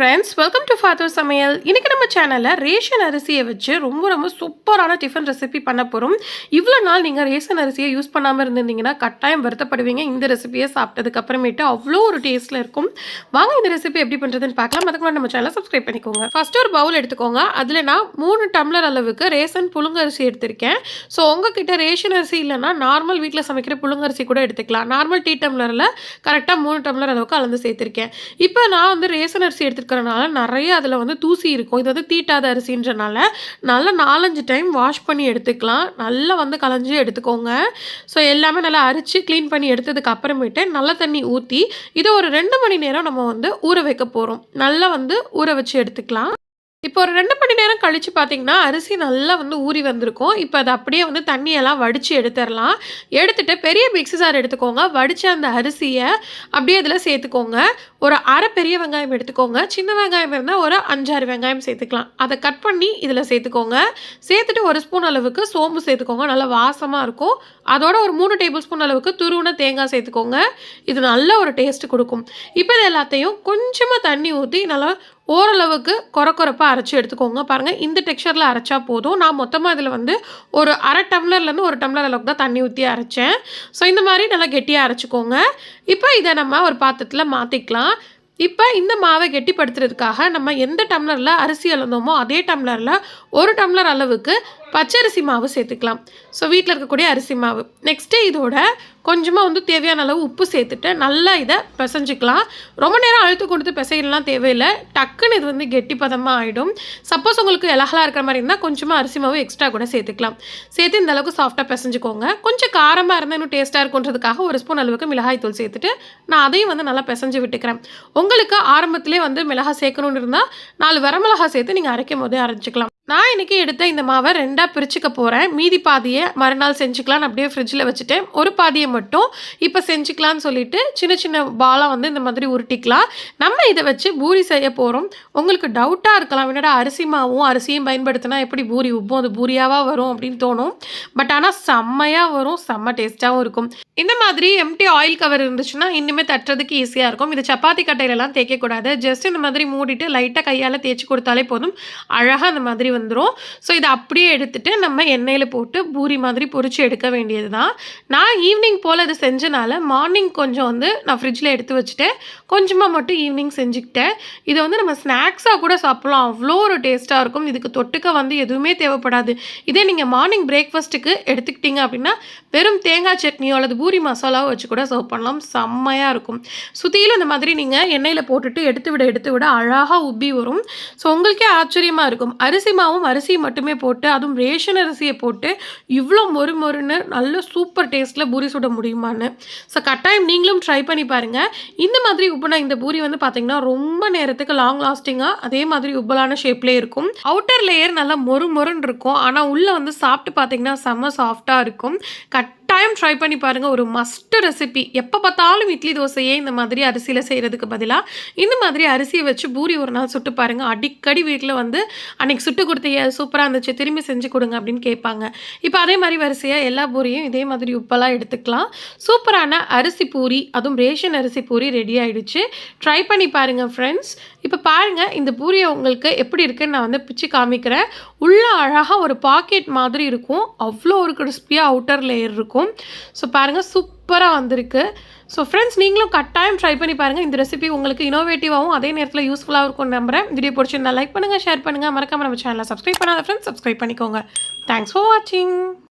Friends welcome to father சமையல் இன்றைக்கி நம்ம சேனலில் ரேஷன் அரிசியை வச்சு ரொம்ப ரொம்ப சூப்பரான டிஃபன் ரெசிபி பண்ண போகிறோம் இவ்வளோ நாள் நீங்கள் ரேஷன் அரிசியை யூஸ் பண்ணாமல் இருந்திருந்தீங்கன்னா கட்டாயம் வருத்தப்படுவீங்க. இந்த ரெசிபியை சாப்பிட்டதுக்கு அப்புறமேட்டு அவ்வளோ ஒரு டேஸ்ட்டில் இருக்கும். வாங்க இந்த ரெசிபி எப்படி பண்ணுறதுன்னு பார்க்கலாம். அதுக்கு முன்னாடி நம்ம சேனலை சப்ஸ்கிரைப் பண்ணிக்கோங்க. ஃபஸ்ட்டு ஒரு பவுல் எடுத்துக்கோங்க. அதில் நான் மூணு டம்ளர் அளவுக்கு ரேஷன் புழுங்கரிசி எடுத்திருக்கேன். ஸோ உங்ககிட்ட ரேஷன் அரிசி இல்லைன்னா நார்மல் வீட்டில் சமைக்கிற புழுங்கரிசி கூட எடுத்துக்கலாம். நார்மல் டீ டம்ளரில் கரெக்டாக மூணு டம்ளர் அளவுக்கு அளந்து சேர்த்துருக்கேன். இப்போ நான் வந்து ரேஷன் அரிசி எடுத்துருக்கேன் இருக்கிறனால நிறைய அதில் வந்து தூசி இருக்கும். இது வந்து தீட்டாத அரிசின்றனால நல்லா நாலஞ்சு டைம் வாஷ் பண்ணி எடுத்துக்கலாம். நல்லா வந்து கலைஞ்சி எடுத்துக்கோங்க. ஸோ எல்லாமே நல்லா அரிச்சு க்ளீன் பண்ணி எடுத்ததுக்கு அப்புறமேட்டு நல்ல தண்ணி ஊற்றி இதை ஒரு ரெண்டு மணி நேரம் நம்ம வந்து ஊற வைக்க போகிறோம் நல்லா வந்து ஊற வச்சு எடுத்துக்கலாம். இப்போ ஒரு ரெண்டு மணி நேரம் கழித்து பார்த்தீங்கன்னா அரிசி நல்லா வந்து ஊறி வந்திருக்கும். இப்போ அதை அப்படியே வந்து தண்ணியெல்லாம் வடித்து எடுத்துடலாம். எடுத்துகிட்டு பெரிய மிக்ஸி சார் எடுத்துக்கோங்க. வடித்த அந்த அரிசியை அப்படியே இதில் சேர்த்துக்கோங்க. ஒரு அரை பெரிய வெங்காயம் எடுத்துக்கோங்க. சின்ன வெங்காயம் இருந்தால் ஒரு அஞ்சாறு வெங்காயம் சேர்த்துக்கலாம். அதை கட் பண்ணி இதில் சேர்த்துக்கோங்க. சேர்த்துட்டு ஒரு ஸ்பூன் அளவுக்கு சோம்பு சேர்த்துக்கோங்க. நல்லா வாசமாக இருக்கும். அதோட ஒரு மூணு டேபிள் ஸ்பூன் அளவுக்கு துருவின தேங்காய் சேர்த்துக்கோங்க. இது நல்ல ஒரு டேஸ்ட் கொடுக்கும். இப்போ இது எல்லாத்தையும் கொஞ்சமாக தண்ணி ஊற்றி நல்லா ஓரளவுக்கு கொர கொரப்பாக அரைச்சி எடுத்துக்கோங்க. பாருங்கள் இந்த டெக்ஸ்சரில் அரைச்சா போதும். நான் மொத்தமாக இதில் வந்து ஒரு அரை டம்ளர்லேருந்து ஒரு டம்ளர் அளவுக்கு தான் தண்ணி ஊற்றி அரைச்சேன். ஸோ இந்த மாதிரி நல்லா கெட்டியாக அரைச்சிக்கோங்க. இப்போ இதை நம்ம ஒரு பாத்திரத்தில் மாற்றிக்கலாம் இப்போ இந்த மாவை கெட்டிப்படுத்துறதுக்காக நம்ம எந்த டம்ளரில் அரிசி அளந்தோமோ அதே டம்ளரில் ஒரு டம்ளர் அளவுக்கு பச்சரிசி மாவு சேர்த்துக்கலாம். ஸோ வீட்டில் இருக்கக்கூடிய அரிசி மாவு. நெக்ஸ்ட்டு இதோட கொஞ்சமாக வந்து தேவையான அளவு உப்பு சேர்த்துட்டு நல்லா இதை பிசைஞ்சிக்கலாம். ரொம்ப நேரம் அழுத்து கொடுத்து பிசையலாம் தேவையில்லை. டக்குன்னு இது வந்து கெட்டிப்பதமாக ஆகிடும் சப்போஸ் உங்களுக்கு இலகலாக இருக்கிற மாதிரி இருந்தால் கொஞ்சமாக அரிசி மாவு எக்ஸ்ட்ரா கூட சேர்த்துக்கலாம். சேர்த்து இந்த அளவுக்கு சாஃப்டாக பிசைஞ்சுக்கோங்க. கொஞ்சம் காரமாக இருந்தால் இன்னும் டேஸ்ட்டாக இருக்குன்றதுக்காக ஒரு ஸ்பூன் அளவுக்கு மிளகாய் தூள் சேர்த்துட்டு நான் அதையும் வந்து நல்லா பிசைஞ்சு விட்டுக்கிறேன். உங்களுக்கு ஆரம்பத்திலே வந்து மிளகாய் சேர்க்கணுன்னு இருந்தால் நாலு வரமிளகாய் சேர்த்து நீங்கள் அரைக்கும் போதே அரைச்சிக்கலாம். நான் இன்றைக்கி எடுத்த இந்த மாவை ரெண்டாக பிரிச்சுக்க போகிறேன் மீதி பாதியை மறுநாள் செஞ்சுக்கலான்னு அப்படியே ஃப்ரிட்ஜில் வச்சுட்டேன். ஒரு பாதியை மட்டும் இப்போ செஞ்சுக்கலான்னு சொல்லிட்டு சின்ன சின்ன பாலாக வந்து இந்த மாதிரி உருட்டிக்கலாம். நம்ம இதை வச்சு பூரி செய்ய போகிறோம் உங்களுக்கு டவுட்டாக இருக்கலாம். என்னடா அரிசி மாவும் அரிசியும் பயன்படுத்தினா எப்படி பூரி உப்பும் அது பூரியாவாக வரும் அப்படின்னு தோணும். பட் ஆனால் செம்மையாக வரும். செம்ம டேஸ்ட்டாகவும் இருக்கும். இந்த மாதிரி எம்டி ஆயில் கவர் இருந்துச்சுன்னா இன்னுமே தட்டுறதுக்கு ஈஸியாக இருக்கும். இது சப்பாத்தி கட்டையிலலாம் தேய்க்கக்கூடாது. ஜஸ்ட் இந்த மாதிரி மூடிட்டு லைட்டாக கையால் தேய்ச்சி கொடுத்தாலே போதும். அழகாக அந்த மாதிரி வந்துடும் ஸோ இதை அப்படியே எடுத்துட்டு நம்ம எண்ணெயில் போட்டு பூரி மாதிரி பொறிச்சு எடுக்க வேண்டியது தான் நான் ஈவினிங் போல் இது செஞ்சனால மார்னிங் கொஞ்சம் வந்து நான் ஃப்ரிட்ஜில் எடுத்து வச்சுட்டேன். கொஞ்சமாக மட்டும் ஈவினிங் செஞ்சுக்கிட்டேன். இதை வந்து நம்ம ஸ்நாக்ஸாக கூட சாப்பிட்லாம். அவ்வளோ ஒரு டேஸ்ட்டாக இருக்கும். இதுக்கு தொட்டுக்க வந்து எதுவுமே தேவைப்படாது. இதே நீங்கள் மார்னிங் பிரேக்ஃபாஸ்ட்டுக்கு எடுத்துக்கிட்டீங்க அப்படின்னா வெறும் தேங்காய் சட்னியோ அல்லது பூரி மசாலாவோ வச்சு கூட சர்வ் பண்ணலாம். செம்மையாக இருக்கும். சுற்றிலும் இந்த மாதிரி நீங்கள் எண்ணெயில் போட்டுட்டு எடுத்து விட எடுத்து விட அழகாக உப்பி வரும். ஸோ உங்களுக்கே ஆச்சரியமாக இருக்கும். அரிசி மாவும் அரிசியும் மட்டுமே போட்டு அதுவும் ரேஷன் அரிசியை போட்டு இவ்வளோ மொறு மொறுன்னு நல்ல சூப்பர் டேஸ்ட்டில் பூரி சுட முடியுமான்னு. ஸோ கட்டாயம் நீங்களும் ட்ரை பண்ணி பாருங்கள் இந்த மாதிரி உப்புனா இந்த பூரி வந்து பார்த்தீங்கன்னா ரொம்ப நேரத்துக்கு லாங் லாஸ்டிங்காக அதே மாதிரி உப்பலான ஷேப்லேயே இருக்கும். அவுட்டர் லேயர் நல்லா மொறு மொறுன்னு இருக்கும். ஆனால் உள்ளே வந்து சாப்பிட்டு பார்த்தீங்கன்னா செம்ம சாஃப்டாக இருக்கும். கட் டைம் ட்ரை பண்ணி பாருங்கள் ஒரு மஸ்ட் ரெசிபி எப்போ பார்த்தாலும் இட்லி தோசையே இந்த மாதிரி அரிசியில் செய்கிறதுக்கு பதிலாக இந்த மாதிரி அரிசியை வச்சு பூரி ஒரு நாள் சுட்டு பாருங்கள் அடிக்கடி வீட்டில் வந்து அன்றைக்கி சுட்டு கொடுத்தீங்க சூப்பராக இருந்துச்சு திரும்பி செஞ்சு கொடுங்க அப்படின்னு கேட்பாங்க. இப்போ அதே மாதிரி வரிசையாக எல்லா பூரியும் இதே மாதிரி உப்பெல்லாம் எடுத்துக்கலாம். சூப்பரான அரிசி பூரி அதுவும் ரேஷன் அரிசி பூரி ரெடி ஆகிடுச்சு ட்ரை பண்ணி பாருங்கள் ஃப்ரெண்ட்ஸ் இப்போ பாருங்கள் இந்த பூரியை உங்களுக்கு எப்படி இருக்குன்னு நான் வந்து பிச்சு காமிக்கிறேன். உள்ளே அழகாக ஒரு பாக்கெட் மாதிரி இருக்கும். அவ்வளோ ஒரு கிறிஸ்பியாக அவுட்டர் லேயர் இருக்கும். ஸோ பாருங்கள் சூப்பராக வந்திருக்கு. ஸோ ஃப்ரெண்ட்ஸ் நீங்களும் கட்டாயம் ட்ரை பண்ணி பாருங்கள் இந்த ரெசிபி உங்களுக்கு இனோவேட்டிவாகவும் அதே நேரத்தில் யூஸ்ஃபுல்லாக இருக்கும்னு நம்புறேன். வீடியோ பிடிச்சிருந்தா லைக் பண்ணுங்கள் ஷேர் பண்ணுங்கள் மறக்காமல் நம்ம சேனலை சப்ஸ்கிரைப் பண்ணாத ஃப்ரெண்ட்ஸ் சப்ஸ்கிரைப் பண்ணிக்கோங்க. தேங்க்ஸ் ஃபார் வாட்சிங்